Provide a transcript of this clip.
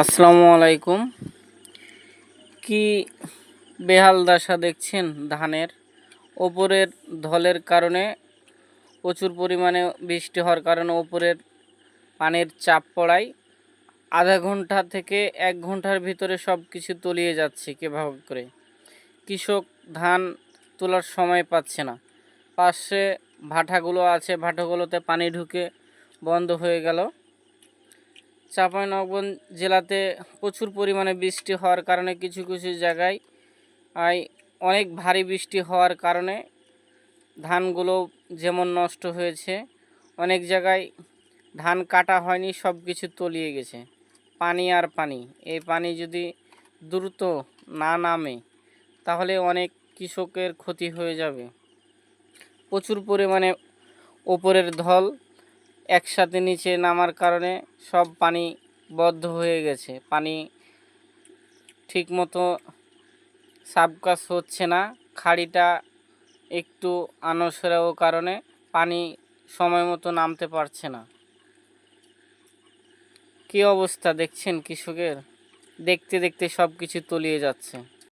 আসসালামু আলাইকুম। কি বেহাল দশা দেখছেন ধানের? ওপরের ধলের কারণে প্রচুর পরিমাণে বৃষ্টি হওয়ার কারণে ওপরের পানির চাপ পড়ায়। আধা ঘণ্টা থেকে এক ঘণ্টার ভিতরে সব কিছু তলিয়ে যাচ্ছে কীভাবে করে। কৃষক ধান তোলার সময় পাচ্ছে না। পাশে ভাটাগুলো আছে, ভাটাগুলোতে পানি ঢুকে বন্ধ হয়ে গেল। চাঁপাইনবাবগঞ্জ জেলাতে প্রচুর পরিমাণে বৃষ্টি হওয়ার কারণে কিছু কিছু জায়গায় অনেক ভারী বৃষ্টি হওয়ার কারণে ধানগুলো যেমন নষ্ট হয়েছে, অনেক জায়গায় ধান কাটা হয়নি, সব কিছু তলিয়ে গেছে। পানি আর পানি, এই পানি যদি দ্রুত না নামে, তাহলে অনেক কৃষকের ক্ষতি হয়ে যাবে। প্রচুর পরিমাণে ওপরের ধল একসাথে নিচে নামার কারণে সব পানি বদ্ধ হয়ে গেছে। পানি ঠিকমতো সাবকাশ হচ্ছে না। খাড়িটা একটু আনসরাও কারণে পানি সময় মতো নামতে পারছে না। কী অবস্থা দেখছেন কৃষকের? দেখতে দেখতে সব কিছু তলিয়ে যাচ্ছে।